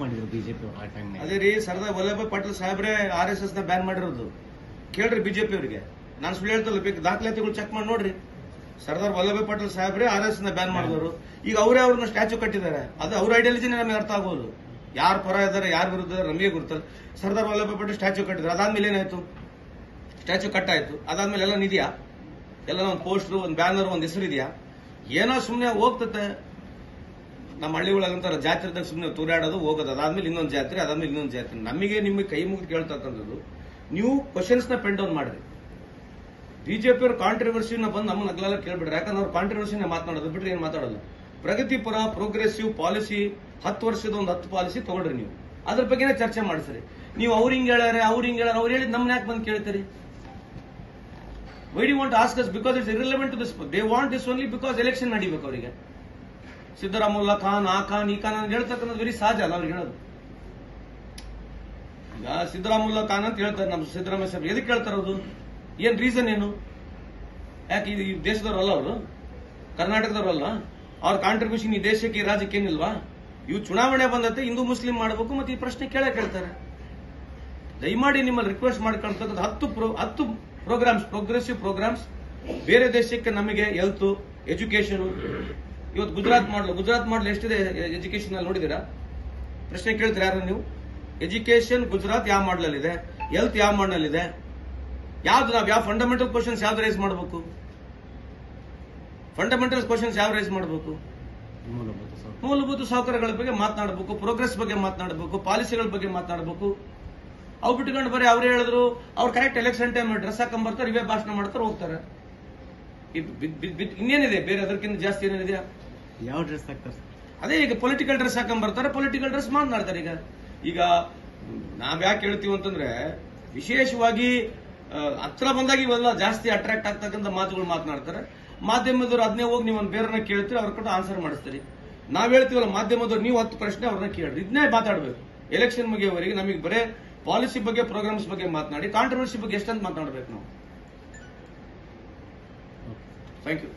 ಮಾಡಿದ್ರು ಬಿಜೆಪಿ ಅದೇ ರೀ ಸರ್ದಾರ್ ವಲ್ಲಭಾಯ್ ಪಟೇಲ್ ಸಾಹೇಬ್ರೆ ಆರ್ ಎಸ್ ಎಸ್ನ ಬ್ಯಾನ್ ಮಾಡಿರೋದು. ಕೇಳ್ರಿ ಬಿಜೆಪಿ ಅವರಿಗೆ. ನಾನು ಸುಳ್ಳು ಹೇಳ್ತಲ್ಲ ಬೇಕು ದಾಖಲಾತಿಗಳು ಚೆಕ್ ಮಾಡಿ ನೋಡ್ರಿ. ಸರ್ದಾರ್ ವಲ್ಲಭಾಯ್ ಪಟೇಲ್ ಸಾಹೇಬ್ರೆ ಆರ್ ಎಸ್ನ ಬ್ಯಾನ್ ಮಾಡಿದವರು. ಈಗ ಅವರೇ ಅವ್ರನ್ನ ಸ್ಟ್ಯಾಚ್ಯೂ ಕಟ್ಟಿದ್ದಾರೆ. ಅದು ಅವ್ರ ಐಡಿಯಾಲಜಿನೇ ನಮಗೆ ಅರ್ಥ ಆಗೋದು ಯಾರು ಪರ ಇದ್ದಾರೆ ಯಾರು ವಿರುದ್ಧ ನಮಗೆ ಗೊತ್ತಲ್ಲ. ಸರ್ದಾರ್ ವಲ್ಲಭಾಯ್ ಪಟೇಲ್ ಸ್ಟ್ಯಾಚ್ಯೂ ಕಟ್ಟಿದ್ರು. ಅದಾದ್ಮೇಲೆ ಏನಾಯ್ತು? ಸ್ಟ್ಯಾಚ್ಯೂ ಕಟ್ಟಾಯ್ತು ಅದಾದ್ಮೇಲೆ ಎಲ್ಲ ನಿಧಿಯಾ? ಎಲ್ಲ ಒಂದು ಪೋಸ್ಟರ್ ಒಂದು ಬ್ಯಾನರ್ ಒಂದು ಹೆಸರು ಇದೆಯಾ ಏನೋ ಸುಮ್ಮನೆ ಹೋಗ್ತತೆ. ನಮ್ಮ ಹಳ್ಳಿ ಹಳ್ಳಿಗಳಂತಾರ ಜಾತ್ರೆದಾಗ ಸುಮ್ಮನೆ ತೂರಾಡೋದು, ಹೋಗೋದು, ಅದಾದ್ಮೇಲೆ ಇನ್ನೊಂದು ಜಾತ್ರೆ, ಅದಾದ್ಮೇಲೆ ಇನ್ನೊಂದು ಜಾತ್ರೆ. ನಮಗೆ ನಿಮಗೆ ಕೈ ಮುಗಿದು ಕೇಳ್ತಕ್ಕಂಥದ್ದು ನೀವು ಕ್ವಶನ್ಸ್ನ ಪೆಂಡ್ ಡೌನ್ ಮಾಡಿರಿ ಬಿಜೆಪಿ ಅವ್ರ ಕಾಂಟ್ರವರ್ಸಿನ ಬಂದು ನಮ್ಮನ್ನ ಅಗ್ಲೆಲ್ಲ ಕೇಳ್ಬಿಡ್ರಿ ಯಾಕಂದ್ರೆ ಅವ್ರು ಕಾಂಟ್ರವರ್ಸಿನ ಮಾತನಾಡೋದು, ಬಿಟ್ರೆ ಏನು ಮಾತಾಡೋದು? ಪ್ರಗತಿಪರ ಪ್ರೋಗ್ರೆಸಿವ್ ಪಾಲಿಸಿ ಹತ್ತು ವರ್ಷದ ಒಂದು ಹತ್ತು ಪಾಲಿಸಿ ತಗೊಂಡ್ರಿ ನೀವು. ಅದ್ರ ಬಗ್ಗೆನೇ ಚರ್ಚೆ ಮಾಡಿಸ್ರಿ. ನೀವು ಅವ್ರು ಹಿಂಗ್ ಹೇಳ್ಯಾರ, ಅವ್ರ ಹಿಂಗೆ ಹೇಳ್ಯಾರ, ಅವ್ರು ಹೇಳಿದ್ ನಮ್ಮನ್ನ ಯಾಕೆ ಬಂದು ಕೇಳ್ತೀರಿ? Why they want ask us because it's irrelevant to this they want this only because election ನಡಿಬೇಕು ಅವರಿಗೆ. ಸಿದ್ದರಾಮುಲ್ಲಾ ಖಾನ್, ಆ ಖಾನ್, ಈ ಖಾನ್ ಅಂತ ಹೇಳ್ತಕ್ಕಂಥದ್ದು ವೆರಿ ಸಹಜ ಅಲ್ಲ ಅವ್ರಿಗೆ ಹೇಳೋದು. ಈಗ ಸಿದ್ದರಾಮುಲ್ಲಾ ಖಾನ್ ಅಂತ ಹೇಳ್ತಾರೆ ನಮ್ಮ ಸಿದ್ದರಾಮಯ್ಯ ಸಾಹೇಬ್ ಎದಕ್ಕೆ ಹೇಳ್ತಾರ ಅದು ಏನ್ ರೀಸನ್ ಏನು? ಯಾಕೆ ಈ ದೇಶದವ್ರಲ್ಲ ಅವರು? ಕರ್ನಾಟಕದವ್ರಲ್ಲ? ಅವ್ರ ಕಾಂಟ್ರಿಬ್ಯೂಷನ್ ಈ ದೇಶಕ್ಕೆ, ಈ ರಾಜ್ಯಕ್ಕೆ ಏನಿಲ್ವಾ? ಇವು ಚುನಾವಣೆ ಬಂದತ್ತೆ ಹಿಂದೂ ಮುಸ್ಲಿಂ ಮಾಡಬೇಕು ಮತ್ತೆ ಈ ಪ್ರಶ್ನೆ ಕೇಳೇ ಕೇಳ್ತಾರೆ. ದಯಮಾಡಿ ನಿಮ್ಮಲ್ಲಿ ರಿಕ್ವೆಸ್ಟ್ ಮಾಡ್ಕೊಳ್ತಕ್ಕಂಥ ಹತ್ತು ಹತ್ತು ಪ್ರೋಗ್ರಾಮ್ಸ್ ಪ್ರೋಗ್ರೆಸಿವ್ ಪ್ರೋಗ್ರಾಮ್ಸ್ ಬೇರೆ ದೇಶಕ್ಕೆ ನಮಗೆ ಹೆಲ್ತ್ ಎಜುಕೇಶನ್ ಇವತ್ತು ಗುಜರಾತ್ ಮಾಡಲು ಗುಜರಾತ್ ಮಾಡಲು ಎಷ್ಟಿದೆ ಎಜುಕೇಶನ್ ಅಲ್ಲಿ ನೋಡಿದೀರಾ ಪ್ರಶ್ನೆ ಕೇಳ್ತೀರಾ ಯಾರು ನೀವು? ಎಜುಕೇಶನ್ ಗುಜರಾತ್ ಯಾವ ಮಾಡಲಲ್ಲಿದೆ? ಇದೆ ಹೆಲ್ತ್ ಯಾವ ಮಾಡಲ್ ಇದೆ ಯಾವ್ದು ನಾವು ಯಾವ ಫಂಡಮೆಂಟಲ್ ಕ್ವಶನ್ಸ್ ಯಾವ್ದು ರೈಸ್ ಮಾಡಬೇಕು? ಫಂಡಮೆಂಟಲ್ ಕ್ವಶನ್ಸ್ ಯಾವ ರೈಸ್ ಮಾಡಬೇಕು? ಮೂಲಭೂತ ಸೌಕರ್ಯ. ಮೂಲಭೂತ ಸೌಕರ್ಯಗಳ ಬಗ್ಗೆ ಮಾತನಾಡಬೇಕು ಪ್ರೋಗ್ರೆಸ್ ಬಗ್ಗೆ ಮಾತನಾಡಬೇಕು ಪಾಲಿಸಿಗಳ ಬಗ್ಗೆ ಮಾತನಾಡಬೇಕು. ಅವು ಬಿಟ್ಕೊಂಡು ಬರೀ ಅವ್ರು ಹೇಳಿದ್ರು ಅವ್ರು ಕರೆಕ್ಟ್ ಎಲೆಕ್ಷನ್ ಟೈಮ್ ಡ್ರೆಸ್ ಹಾಕೊಂಡ್ ಬರ್ತಾರೆ ಇವೇ ಭಾಷಣ ಮಾಡ್ತಾರೆ ಹೋಗ್ತಾರೆ. ಇನ್ನೇನಿದೆ? ಬೇರೆ ಅದಕ್ಕಿಂತ ಜಾಸ್ತಿ ಏನಿದೆ ಯಾವ ಡ್ರೆಸ್ ಹಾಕ್ತಾರೆ? ಅದೇ ಈಗ ಪೊಲಿಟಿಕಲ್ ಡ್ರೆಸ್ ಹಾಕೊಂಡ್ ಬರ್ತಾರೆ ಪೊಲಿಟಿಕಲ್ ಡ್ರೆಸ್ ಮಾತನಾಡ್ತಾರೆ ಈಗ. ಈಗ ನಾವ್ ಯಾಕೆ ಹೇಳ್ತೀವಿ ಅಂತಂದ್ರೆ ವಿಶೇಷವಾಗಿ ಹತ್ರ ಬಂದಾಗ ಇವೆಲ್ಲ ಜಾಸ್ತಿ ಅಟ್ರಾಕ್ಟ್ ಆಗ್ತಕ್ಕಂಥ ಮಾತುಗಳು ಮಾತನಾಡ್ತಾರೆ. ಮಾಧ್ಯಮದವ್ರು ಅದನ್ನೇ ಹೋಗಿ ನೀವು ಬೇರೆನ ಕೇಳ್ತೀರಿ ಅವ್ರ ಕಡೆ ಆನ್ಸರ್ ಮಾಡಿಸ್ತೀರಿ. ನಾವ್ ಹೇಳ್ತೀವಲ್ಲ ಮಾಧ್ಯಮದವ್ರು ನೀವು ಹತ್ತು ಪ್ರಶ್ನೆ ಅವ್ರನ್ನ ಕೇಳ್ರಿ. ಇದನ್ನೇ ಮಾತಾಡ್ಬೇಕು. ಎಲೆಕ್ಷನ್ ಮುಗಿಯೋವರೆಗೆ ನಮಗೆ ಬರೇ ಪಾಲಿಸಿ ಬಗ್ಗೆ ಪ್ರೋಗ್ರಾಮ್ಸ್ ಬಗ್ಗೆ ಮಾತನಾಡಿ ಕಾಂಟ್ರವರ್ಸಿ ಬಗ್ಗೆ ಎಷ್ಟಂತ ಮಾತನಾಡ್ಬೇಕು ನಾವು. Thank you.